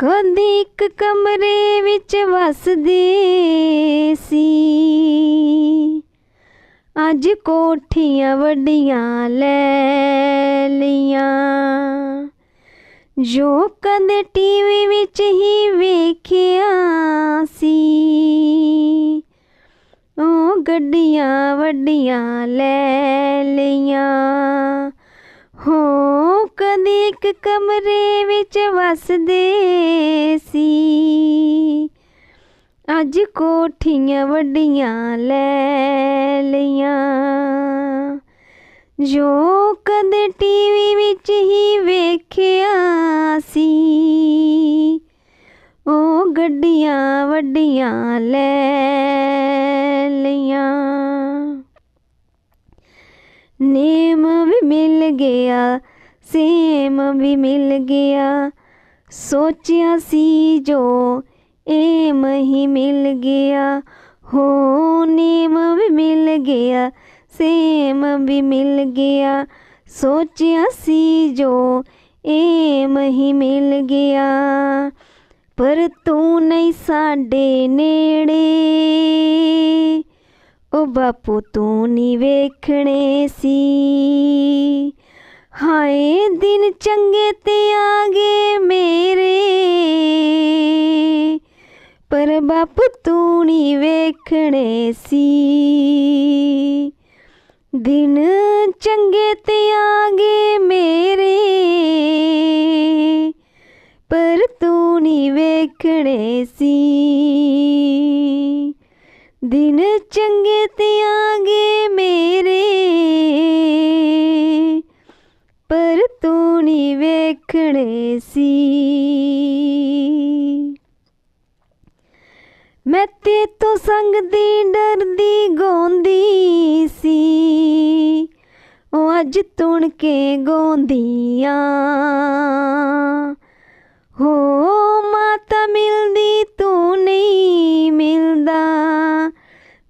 ਕਦੇ ਇੱਕ ਕਮਰੇ ਵਿੱਚ ਵਸਦੇ ਸੀ। ਅੱਜ ਕੋਠੀਆਂ ਵੱਡੀਆਂ ਲੈ ਲਈਆਂ। ਜੋ ਕਦੇ ਟੀਵੀ ਵਿੱਚ ਹੀ ਵੇਖਿਆ ਸੀ। ਉਹ ਗੱਡੀਆਂ ਵੱਡੀਆਂ ਲੈ ਲਈਆਂ। ਹੋ ਇੱਕ ਕਮਰੇ ਵਿੱਚ ਵਸਦੇ ਸੀ। ਅੱਜ ਕੋਠੀਆਂ ਵੱਡੀਆਂ ਲੈ ਲਈਆਂ। ਜੋ ਕਦੇ ਟੀਵੀ ਵਿੱਚ ਹੀ ਵੇਖਿਆ ਸੀ। ਉਹ ਗੱਡੀਆਂ ਵੱਡੀਆਂ ਲੈ ਲਈਆਂ। ਨੇਮ ਵੀ ਮਿਲ ਗਿਆ ਸੇਮ ਵੀ ਮਿਲ ਗਿਆ। ਸੋਚਿਆ ਸੀ ਜੋ ਏਮ ਹੀ ਮਿਲ ਗਿਆ। ਹੋ ਨੇਮ ਵੀ ਮਿਲ ਗਿਆ, ਸੇਮ ਵੀ ਮਿਲ ਗਿਆ। ਸੋਚਿਆ ਸੀ ਜੋ ਏਮ ਹੀ ਮਿਲ ਗਿਆ। ਪਰ ਤੂੰ ਨਹੀਂ ਸਾਡੇ ਨੇੜੇ। ਉਹ ਬਾਪੂ ਤੂੰ ਨਹੀਂ ਵੇਖਣੇ ਸੀ। ਹਾਏ ਦਿਨ ਚੰਗੇ ਤੇ ਆ ਗਏ ਮੇਰੇ। ਪਰ ਬਾਪ ਤੂੰ ਨਹੀਂ ਵੇਖਣੇ ਸੀ। ਦਿਨ ਚੰਗੇ ਤੇ ਆ ਗਏ ਮੇਰੇ। ਪਰ ਤੂੰ ਨਹੀਂ ਵੇਖਣੇ ਸੀ। ਦਿਨ ਚੰਗੇ ਤੇ ਆ ਗਏ ਮੇਰੇ। ਵੇਖਣੇ ਸੀ। ਮੈਂ ਤੇ ਤੋਂ ਸੰਗ ਦੀ ਡਰਦੀ ਗਾਉਂਦੀ ਸੀ। ਉਹ ਅੱਜ ਤੁਣ ਕੇ ਗਾਉਂਦੀਆਂ ਹੋ ਮਾਤਾ ਮਿਲਦੀ ਤੂੰ ਨਹੀਂ ਮਿਲਦਾ।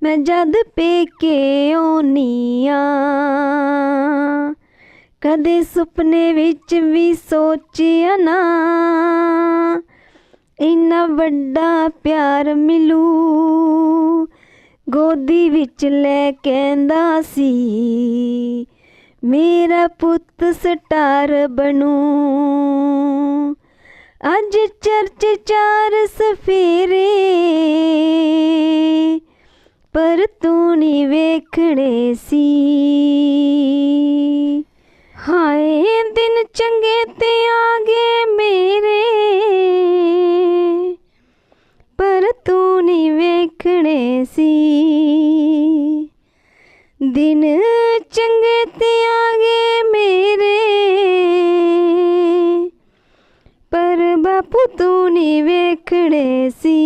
ਮੈਂ ਜਦ ਪੇਕੇ ਆਉਨੀਆਂ ਕਦੇ ਸੁਪਨੇ ਵਿੱਚ ਵੀ ਸੋਚਿਆ ਨਾ। ਇੰਨਾ ਵੱਡਾ ਪਿਆਰ ਮਿਲੂ, ਗੋਦੀ ਵਿੱਚ ਲੈ ਕਹਿੰਦਾ ਸੀ, ਮੇਰਾ ਪੁੱਤ ਸਟਾਰ ਬਣੂ। ਅੱਜ ਚਰਚ ਚਾਰ ਸਫੇਰੇ, ਪਰ ਤੂੰ ਨਹੀਂ ਵੇਖਣੇ ਸੀ। ਸੀ। ਦਿਨ ਚੰਗੇ ਤੇ ਆ ਗਏ ਮੇਰੇ। ਪਰ ਬਾਪੂ ਤੂੰ ਨੀ ਵੇਖਣੇ ਸੀ।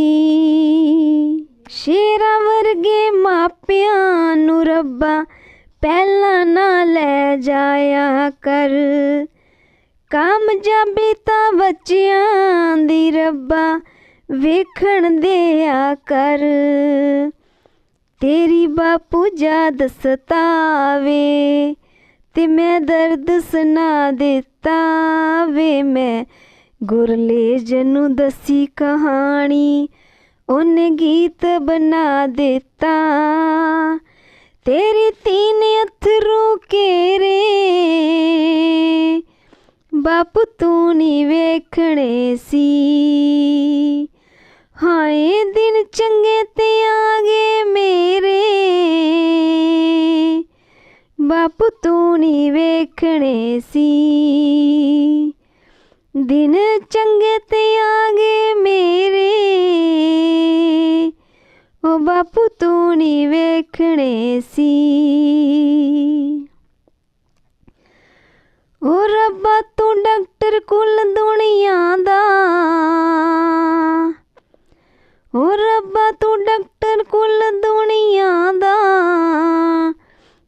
ਸ਼ੇਰਾਂ ਵਰਗੇ ਮਾਪਿਆਂ ਨੂੰ ਰੱਬਾ ਪਹਿਲਾਂ ਨਾ ਲੈ ਜਾਇਆ ਕਰ। ਕਾਮਯਾਬੀ ਤਾਂ ਬੱਚੇ ਰੱਬਾ ਵੇਖਣ ਦਿਆ ਕਰ। ਤੇਰੀ ਬਾਪੂ ਜਾ ਸਤਾਵੇ ਤੇ ਮੈਂ ਦਰਦ ਸੁਣਾ ਦਿੱਤਾ ਵੇ ਮੈਂ ਗੁਰਲੇਜ ਨੂੰ ਦੱਸੀ ਕਹਾਣੀ, ਉਹਨੇ ਗੀਤ ਬਣਾ ਦਿੱਤਾ। ਤੇਰੀ ਤੀਨ ਅਥਰੂ ਕੇਰੇ ਬਾਪੂ ਤੂੰ ਨਹੀਂ ਵੇਖਣੇ ਸੀ। ਹਾਏ ਦਿਨ ਚੰਗੇ ਤੇ ਆ ਗਏ ਮੇਰੇ। ਬਾਪੂ ਤੂੰ ਨਹੀਂ ਵੇਖਣੇ ਸੀ। ਦਿਨ ਚੰਗੇ ਤੇ ਆ ਗਏ ਮੇਰੇ। ਉਹ ਬਾਪੂ ਤੂੰ ਨਹੀਂ ਵੇਖਣੇ ਸੀ। ਉਹ ਰੱਬਾ ਤੂੰ ਡਾਕਟਰ ਕੁੱਲ ਦੁਨੀਆ ਦਾ। ਤੂੰ ਡਾਕਟਰ ਕੁੱਲ ਦੁਨੀਆ ਦਾ।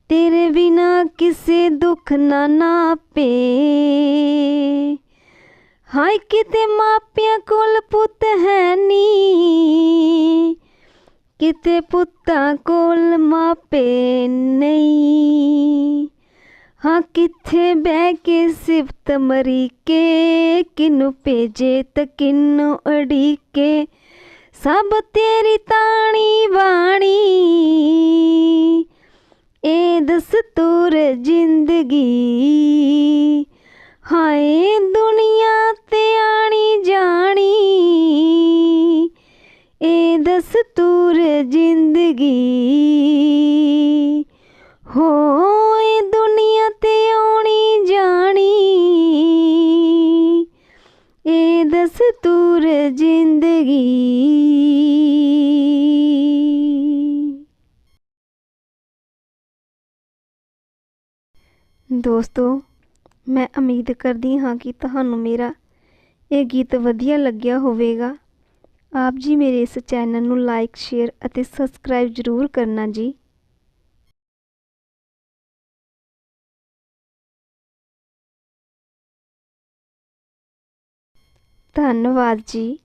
ਤੇਰੇ ਬਿਨਾ ਕਿਸੇ ਦੁੱਖ ਨਾ ਨਾਪੇ। ਹਾਏ, ਕਿਤੇ ਮਾਪਿਆਂ ਕੋਲ ਪੁੱਤ ਹੈ ਨੀ। ਕਿਤੇ ਪੁੱਤਾਂ ਕੋਲ ਮਾਪੇ ਨਹੀਂ। ਹਾਂ, ਕਿੱਥੇ ਬਹਿ ਕੇ ਸਿਫਤ ਮਰੀਕੇ, ਕਿਨੂੰ ਭੇਜੇ ਤੇ ਕਿਨੂੰ ਅੜੀਕੇ। ਸਭ ਤੇਰੀ ਤਾਣੀ ਬਾਣੀ। ਇਹ ਦਸਤੂਰ ਜ਼ਿੰਦਗੀ। ਹਾਏ ਦੁਨੀਆ ਤੇ ਆਣੀ ਜਾਣੀ। ਇਹ ਦਸਤੂਰ ਜ਼ਿੰਦਗੀ। ਹੋ ਦੋਸਤੋ, ਮੈਂ ਉਮੀਦ ਕਰਦੀ ਹਾਂ ਕਿ ਤੁਹਾਨੂੰ ਮੇਰਾ ਇਹ ਗੀਤ ਵਧੀਆ ਲੱਗਿਆ ਹੋਵੇਗਾ। ਆਪ ਜੀ ਮੇਰੇ ਇਸ ਚੈਨਲ ਨੂੰ ਲਾਈਕ ਸ਼ੇਅਰ ਅਤੇ ਸਬਸਕ੍ਰਾਈਬ ਜ਼ਰੂਰ ਕਰਨਾ ਜੀ। ਧੰਨਵਾਦ ਜੀ।